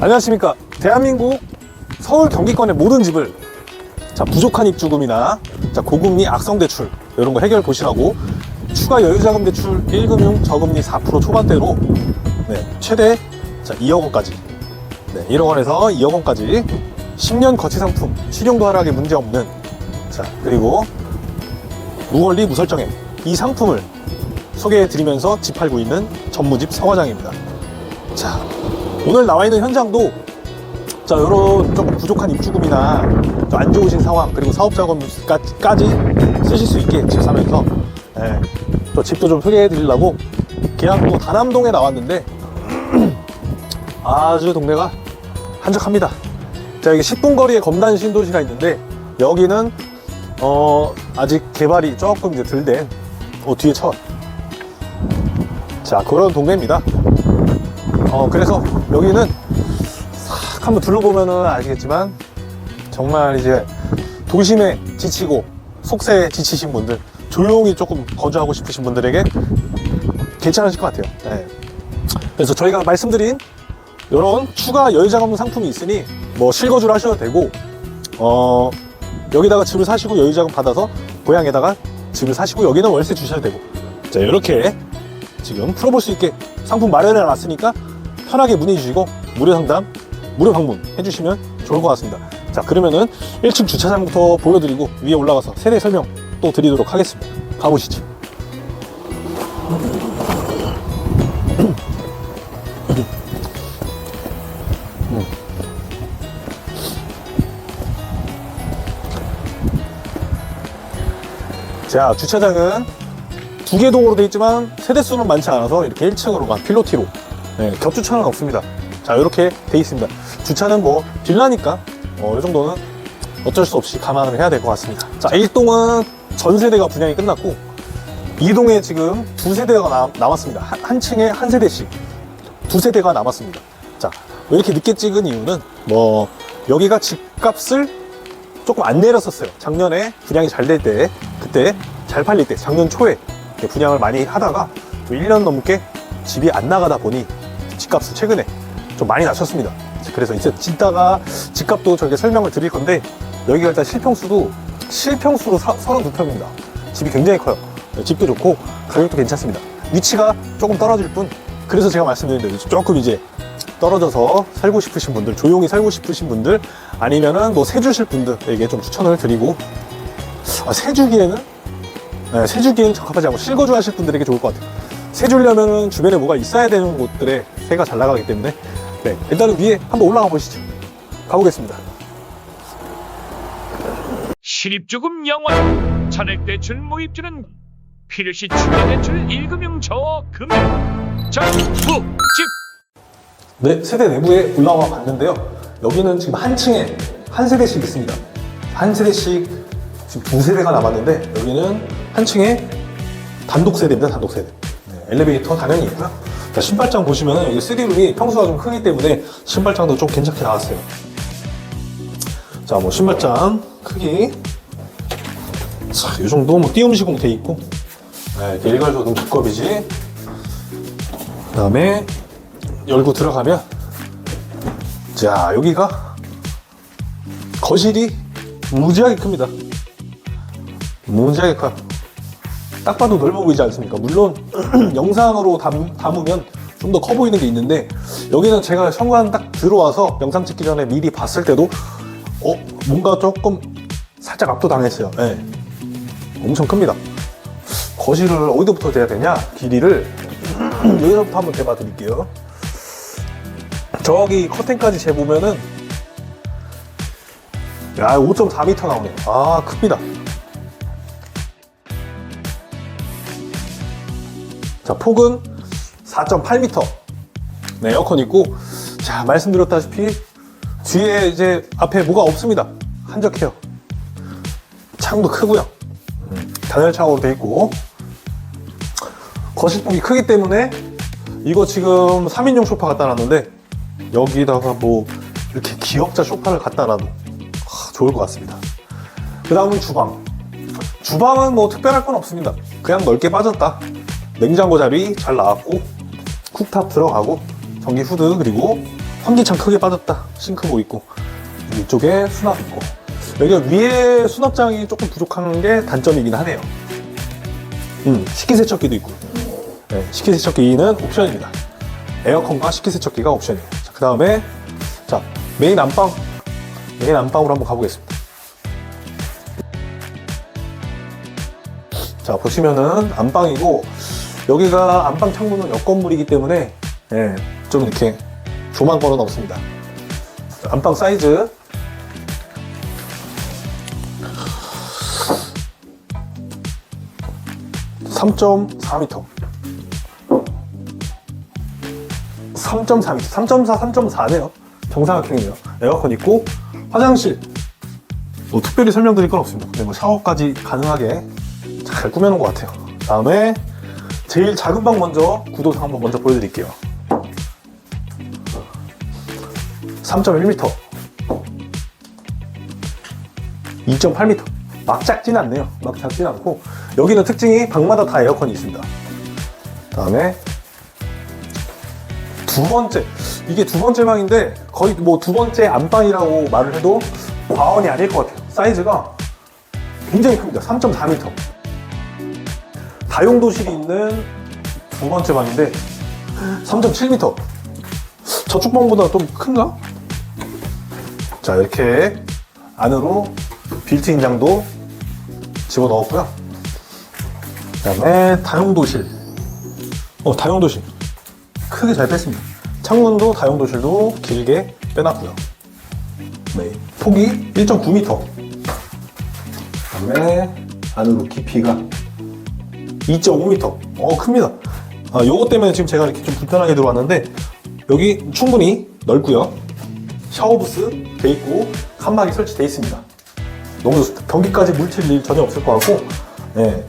안녕하십니까. 대한민국 서울 경기권의 모든 집을 자, 부족한 입주금이나 자, 고금리 악성 대출 이런 거 해결 보시라고 추가 여유자금 대출 1금융 저금리 4% 초반대로 네, 최대 자, 2억 원까지 네, 1억 원에서 2억 원까지 10년 거치 상품 실용도 하락에 문제 없는 자 그리고 무권리 무설정액 이 상품을 소개해 드리면서 집 팔고 있는 전무집 서과장입니다. 자 오늘 나와 있는 현장도 자 이런 조금 부족한 입주금이나 좀안 좋으신 상황 그리고 사업 자금까지 쓰실 수 있게 집 사면서 예, 또 집도 좀 소개해 드리려고 계양구 다남동에 나왔는데 아주 동네가 한적합니다. 자 여기 10분 거리에 검단 신도시가 있는데 여기는 어 아직 개발이 조금 이제 덜된 어, 뒤에 쳐. 자 그런 동네입니다. 어 그래서 여기는 싹 한번 둘러보면은 알겠지만 정말 이제 도심에 지치고 속세에 지치신 분들 조용히 조금 거주하고 싶으신 분들에게 괜찮으실 것 같아요. 네. 그래서 저희가 말씀드린 이런 추가 여유자금 상품이 있으니 뭐 실거주를 하셔도 되고 어 여기다가 집을 사시고 여유자금 받아서 고향에다가 집을 사시고 여기는 월세 주셔도 되고 자 이렇게 지금 풀어볼 수 있게 상품 마련해 놨으니까 편하게 문의 주시고 무료 상담 무료 방문 해주시면 좋을 것 같습니다. 자 그러면은 1층 주차장부터 보여드리고 위에 올라가서 세대 설명 또 드리도록 하겠습니다. 가보시죠. 자 주차장은 두개 동으로 되어 있지만 세대 수는 많지 않아서 이렇게 1층으로만 필로티로 네, 겹주차는 없습니다. 자 이렇게 되어 있습니다. 주차는 뭐 빌라니까 어, 이 정도는 어쩔 수 없이 감안을 해야 될 것 같습니다. 자 1동은 전 세대가 분양이 끝났고 2동에 지금 두 세대가 남, 남았습니다. 한, 한 층에 한 세대씩 두 세대가 남았습니다. 자 왜 이렇게 늦게 찍은 이유는 뭐 여기가 집값을 조금 안 내렸었어요. 작년에 분양이 잘 될 때, 그때 잘 팔릴 때, 작년 초에 분양을 많이 하다가 또 1년 넘게 집이 안 나가다 보니 집값을 최근에 좀 많이 낮췄습니다. 그래서 이제 짓다가 집값도 저희가 설명을 드릴 건데 여기가 일단 실평수도 실평수로 32평입니다. 집이 굉장히 커요. 집도 좋고 가격도 괜찮습니다. 위치가 조금 떨어질 뿐 그래서 제가 말씀드린 대로 조금 이제 떨어져서 살고 싶으신 분들, 조용히 살고 싶으신 분들, 아니면은 뭐 세 주실 분들에게 좀 추천을 드리고, 아, 세 주기에는, 네, 세 주기에는 적합하지 않고 실거주 하실 분들에게 좋을 것 같아요. 세 주려면은 주변에 뭐가 있어야 되는 곳들에 새가 잘 나가기 때문에, 네, 일단은 위에 한번 올라가 보시죠. 가보겠습니다. 실입주금 영원 전액대출 모입주는 필요시 추가대출 1금융 저금융 정부집 네, 세대 내부에 올라와 봤는데요. 여기는 지금 한 층에 한 세대씩 있습니다. 한 세대씩 지금 두 세대가 남았는데 여기는 한 층에 단독 세대입니다. 단독 세대. 네, 엘리베이터 당연히 있고요. 자, 신발장 보시면은 여기 3룸이 평수가 좀 크기 때문에 신발장도 좀 괜찮게 나왔어요. 자, 뭐 신발장 크기. 자, 이 정도 뭐 띄움 시공 돼 있고. 네, 이렇게 일괄조등 두꺼비지. 그 다음에 열고 들어가면 자 여기가 거실이 무지하게 큽니다. 무지하게 커요 딱 봐도 넓어 보이지 않습니까? 물론 영상으로 담, 담으면 좀 더 커 보이는 게 있는데 여기는 제가 현관 딱 들어와서 영상 찍기 전에 미리 봤을 때도 어 뭔가 조금 살짝 압도당했어요. 예. 엄청 큽니다. 거실을 어디부터 대야 되냐? 길이를 여기서부터 한번 대봐 드릴게요. 저기 커튼까지 재보면은 야 5.4m 나오네요. 아 큽니다 자 폭은 4.8m 네 에어컨 있고 자 말씀드렸다시피 뒤에 이제 앞에 뭐가 없습니다 한적해요 창도 크고요 음, 단열 창으로 돼 있고 거실폭이 크기 때문에 이거 지금 3인용 소파 갖다 놨는데 여기다가 뭐 이렇게 기역자 소파를 갖다 놔도 아, 좋을 것 같습니다. 그 다음은 주방. 주방은 뭐 특별할 건 없습니다. 그냥 넓게 빠졌다. 냉장고 자리 잘 나왔고 쿡탑 들어가고 전기 후드 그리고 환기창 크게 빠졌다. 싱크고 있고 이쪽에 수납 있고 여기가 위에 수납장이 조금 부족한 게 단점이긴 하네요. 음, 식기세척기도 있고 네, 식기세척기는 옵션입니다. 에어컨과 식기세척기가 옵션이에요. 그 다음에 자 메인 안방 메인 안방으로 한번 가보겠습니다. 자 보시면은 안방이고 여기가 안방 창문은 옆 건물이기 때문에 예, 좀 이렇게 거는 없습니다. 자, 안방 사이즈 (3.4m) 3.4m, 3.4, 3.4네요. 정사각형이에요. 에어컨 있고 화장실. 뭐 특별히 설명드릴 건 없습니다. 근데 뭐 샤워까지 가능하게 잘 꾸며놓은 것 같아요. 다음에 제일 작은 방 먼저 구도상 한번 먼저 보여드릴게요. 3.1m, 2.8m. 막 작진 않네요. 막 작진 않고 여기는 특징이 방마다 다 에어컨이 있습니다. 다음에 두 번째 이게 두 번째 방인데 거의 뭐 두 번째 안방이라고 말을 해도 과언이 아닐 것 같아요 사이즈가 굉장히 큽니다 3.4m 다용도실이 있는 두 번째 방인데 3.7m 저쪽 방보다 좀 큰가? 자 이렇게 안으로 빌트 인장도 집어넣었고요 그 다음에 다용도실 어 다용도실 크게 잘 뺐습니다. 창문도 다용도실도 길게 빼놨고요. 네, 폭이 1.9m. 그 다음에 안으로 깊이가 2.5m. 어 큽니다. 아, 요거 때문에 지금 제가 이렇게 좀 불편하게 들어왔는데 여기 충분히 넓고요. 샤워 부스 돼 있고 칸막이 설치돼 있습니다. 너무 좋습니다. 변기까지 물튈 일 전혀 없을 것 같고, 네.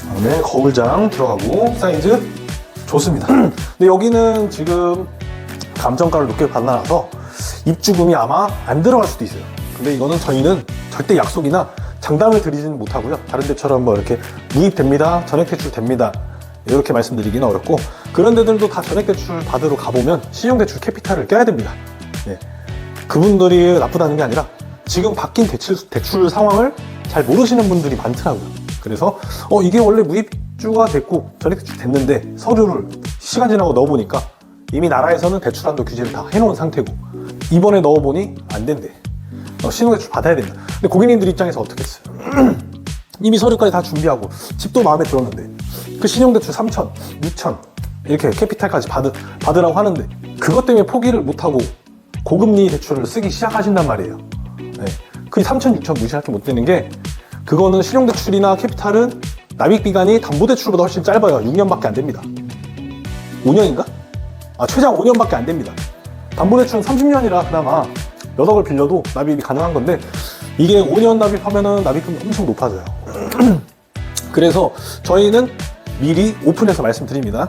그다음에 거울장 들어가고 사이즈 좋습니다. 근데 여기는 지금 감정가를 높게 받아놔서 입주금이 아마 안 들어갈 수도 있어요. 근데 이거는 저희는 절대 약속이나 장담을 드리지는 못하고요. 다른 데처럼 뭐 이렇게 무입됩니다. 전액 대출 됩니다. 이렇게 말씀드리기는 어렵고 그런 데들도 다 전액 대출 받으러 가보면 신용 대출 캐피탈을 껴야 됩니다. 예. 그분들이 나쁘다는 게 아니라 지금 바뀐 대출, 대출 상황을 잘 모르시는 분들이 많더라고요. 그래서 어 이게 원래 무입주가 됐고 전액 대출 됐는데 서류를 시간 지나고 넣어보니까 이미 나라에서는 대출 한도 규제를 다 해놓은 상태고 이번에 넣어보니 안 된대. 어, 신용대출 받아야 된다. 근데 고객님들 입장에서 어떻겠어요? 이미 서류까지 다 준비하고 집도 마음에 들었는데 그 신용대출 3천, 6천 이렇게 캐피탈까지 받으, 받으라고 하는데 그것 때문에 포기를 못하고 고금리 대출을 쓰기 시작하신단 말이에요. 네. 그 3천, 6천 무시할 게 못 되는 게 그거는 신용대출이나 캐피탈은 납입 기간이 담보대출보다 훨씬 짧아요. 6년밖에 안 됩니다. 5년인가? 아, 최장 5년밖에 안 됩니다. 담보대출은 30년이라 그나마 몇 억을 빌려도 납입이 가능한 건데 이게 5년 납입하면은 납입금이 엄청 높아져요. 그래서 저희는 미리 오픈해서 말씀드립니다.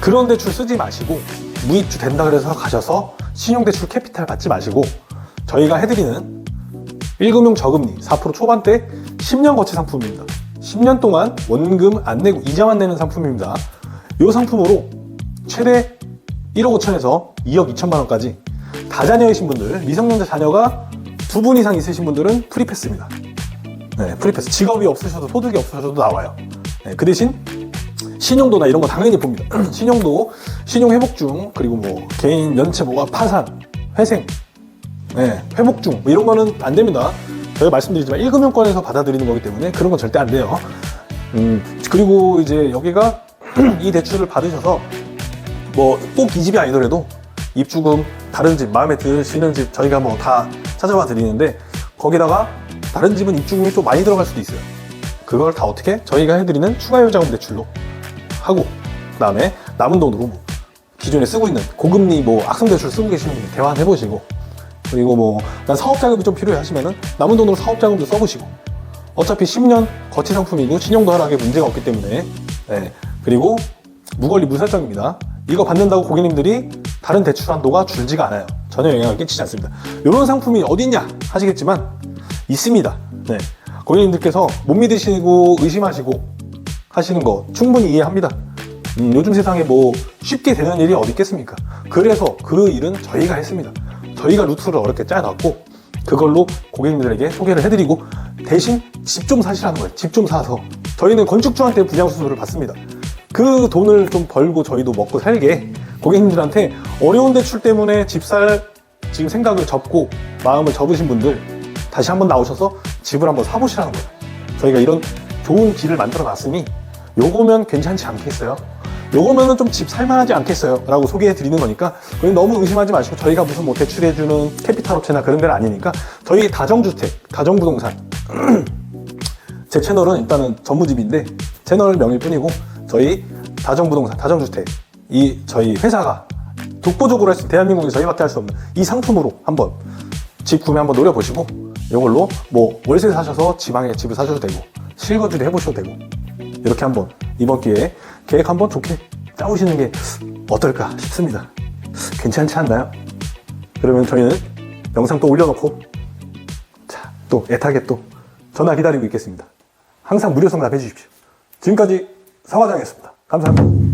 그런 대출 쓰지 마시고 무입주 된다 그래서 가셔서 신용대출 캐피탈 받지 마시고 저희가 해드리는 1금융 저금리 4% 초반대 10년 거치 상품입니다. 10년 동안 원금 안 내고 이자만 내는 상품입니다. 이 상품으로 최대 1억 5천에서 2억 2천만 원까지 다자녀이신 분들, 미성년자 자녀가 두 분 이상 있으신 분들은 프리패스입니다. 네, 프리패스. 직업이 없으셔도 소득이 없으셔도 나와요. 네, 그 대신 신용도나 이런 거 당연히 봅니다. 신용도, 신용 회복 중, 그리고 뭐 개인 연체 뭐가 파산, 회생, 네, 회복 중, 뭐 이런 거는 안 됩니다. 저희가 말씀드리지만 1금융권에서 받아들이는 거기 때문에 그런 건 절대 안 돼요. 음, 그리고 이제 여기가 이 대출을 받으셔서 뭐 꼭 이 집이 아니더라도 입주금 다른 집 마음에 드시는 집 저희가 뭐 다 찾아봐 드리는데 거기다가 다른 집은 입주금이 좀 많이 들어갈 수도 있어요. 그걸 다 어떻게 저희가 해드리는 추가요자금 대출로 하고 그다음에 남은 돈으로 뭐 기존에 쓰고 있는 고금리 뭐 악성 대출 쓰고 계시는 분들 대화해 보시고 그리고 뭐 난 사업 자금이 좀 필요해 하시면은 남은 돈으로 사업 자금도 써보시고 어차피 10년 거치 상품이고 신용도 하락에 문제가 없기 때문에 네. 그리고 무권리 무설정입니다. 이거 받는다고 고객님들이 다른 대출 한도가 줄지가 않아요. 전혀 영향을 끼치지 않습니다. 이런 상품이 어디 있냐 하시겠지만 있습니다. 네. 고객님들께서 못 믿으시고 의심하시고 하시는 거 충분히 이해합니다. 음, 요즘 세상에 뭐 쉽게 되는 일이 어디 있겠습니까? 그래서 그 일은 저희가 했습니다. 저희가 루트를 어렵게 짜놨고 그걸로 고객님들에게 소개를 해드리고 대신 집 좀 사시라는 거예요. 집 좀 사서 저희는 건축주한테 분양 수수료를 받습니다. 그 돈을 좀 벌고 저희도 먹고 살게 고객님들한테 어려운 대출 때문에 집살 지금 생각을 접고 마음을 접으신 분들 다시 한번 나오셔서 집을 한번 사보시라는 거예요. 저희가 이런 좋은 길을 만들어 놨으니 요거면 괜찮지 않겠어요? 요거면은 좀 집 살만하지 않겠어요? 라고 소개해 드리는 거니까 너무 의심하지 마시고 저희가 무슨 뭐 대출해주는 캐피탈 업체나 그런 데는 아니니까 저희 다정주택, 다정부동산 제 채널은 일단은 전무집인데 채널 명일 뿐이고 저희 다정부동산, 다정주택 이 저희 회사가 독보적으로 할 수, 대한민국에 저희밖에 할 수 없는 이 상품으로 한번 집 구매 한번 노려보시고 이걸로 뭐 월세 사셔서 지방에 집을 사셔도 되고 실거주도 해보셔도 되고 이렇게 한번 이번 기회에 계획 한번 좋게 짜보시는 게 어떨까 싶습니다. 괜찮지 않나요? 그러면 저희는 영상 또 올려놓고 자, 또 애타게 또 전화 기다리고 있겠습니다. 항상 무료 상담 해 주십시오. 지금까지 사과장이었습니다. 감사합니다.